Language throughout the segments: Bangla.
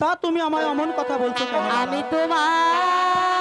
তা তুমি আমায় অমন কথা বলছো আমি তোমার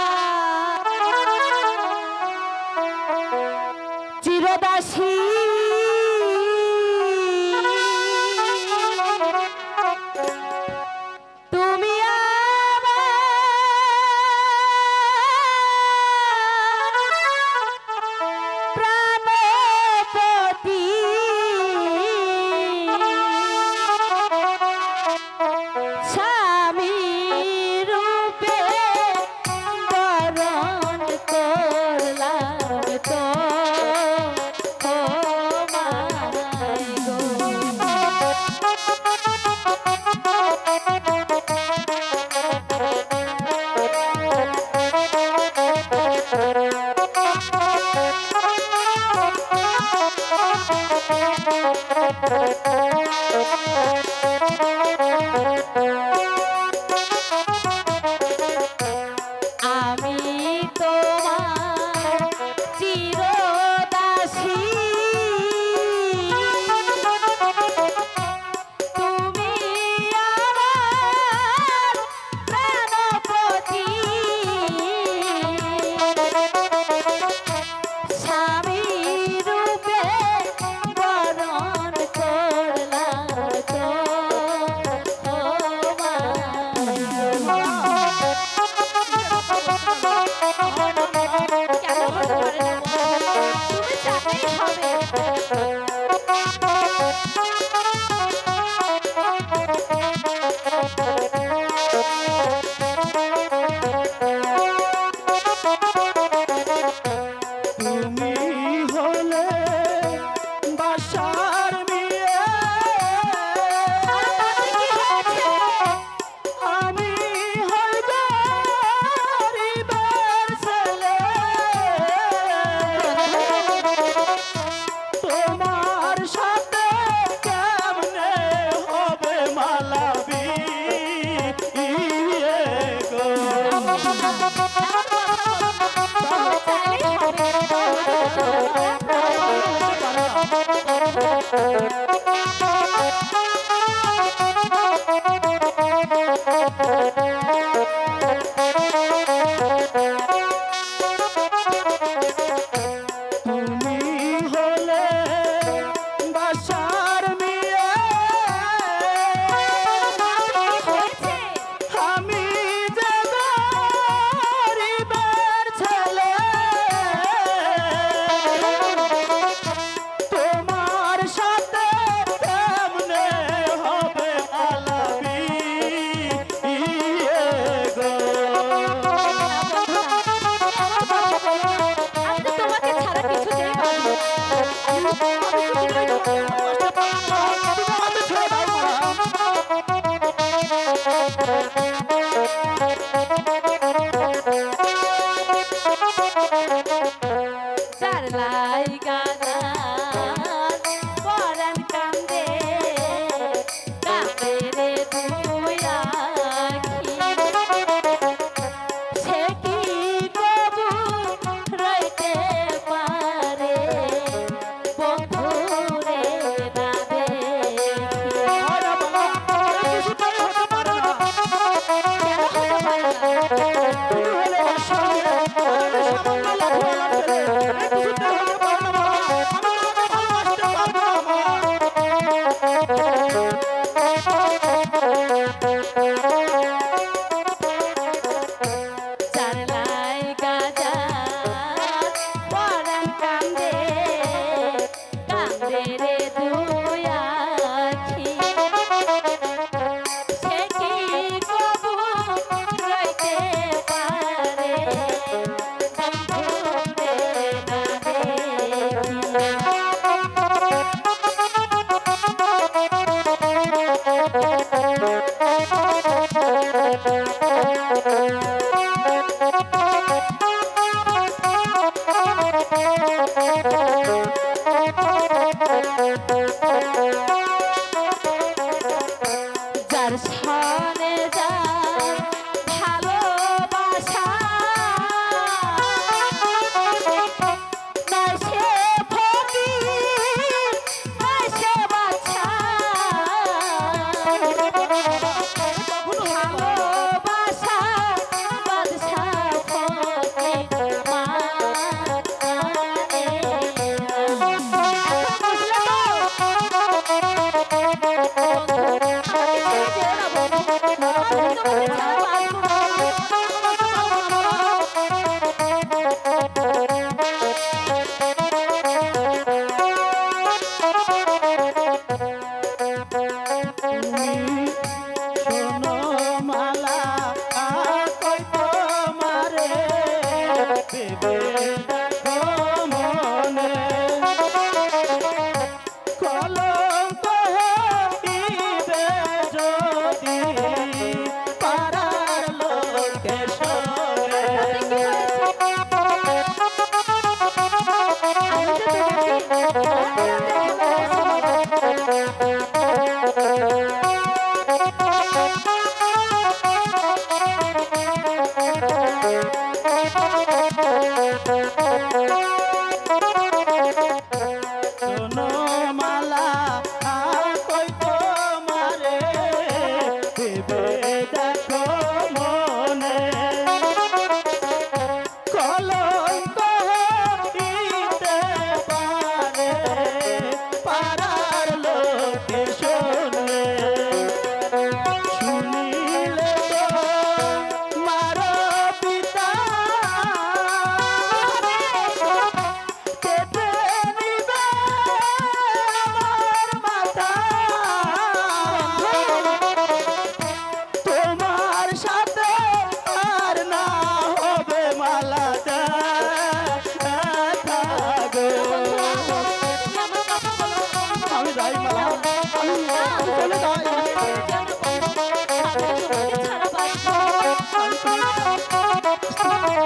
পিতা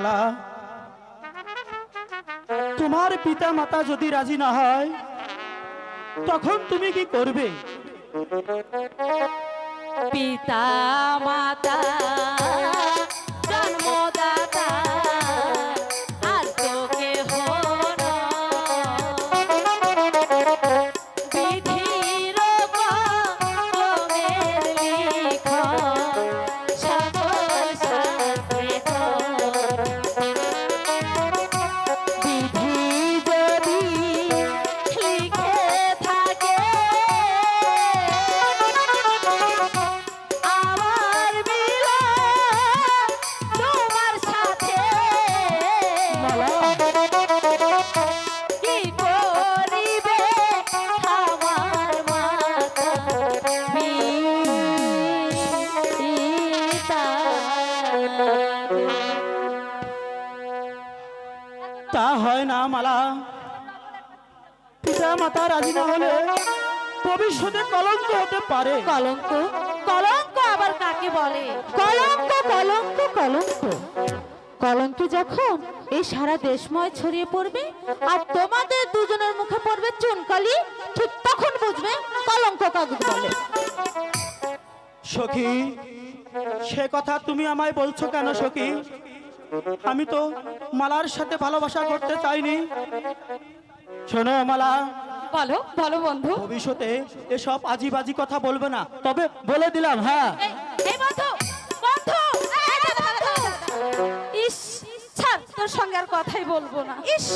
মালা। তোমার পিতা মাতা যদি রাজি না হয় তখন তুমি কি করবে? পিতা মাতা তা হয় না মালা। পিতা মাতা রাজি না হলে ভবিষ্যতে কলঙ্ক হতে পারে। কলঙ্ক? কলঙ্ক আবার কাকে বলে? কলঙ্ক কলঙ্ক কলঙ্ক। কলঙ্ক যখন এই সারা দেশময় ছড়িয়ে পড়বে আর তোমাদের দুজনের মুখে পড়বে চুনকালি ঠিক তখন বুঝবে কলঙ্ক কাগজ বলে। সখী সে কথা তুমি আমায় বলছো কেন সখী? আমি তো মালার সাথে ভালোবাসা করতে চাইনি। শোনো মালা। বলো বলো বন্ধু। ভবিষ্যতে এসব আজিবাজি কথা বলবে না। তবে বলে দিলাম হ্যাঁ। এই এই বন্ধু বন্ধু এই যে বন্ধু। ইস ছাড় তোর সঙ্গে আর কথাই বলব না। ইস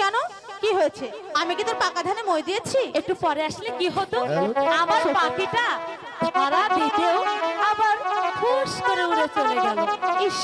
কেন? কি হয়েছে? আমি কি তোর পাকা ধানে মই দিয়েছি? একটু পরে আসলে কি হতো? আমার পাখিটা ধরা দিতেও ফুস করে উড়ে চলে গেল। ইস।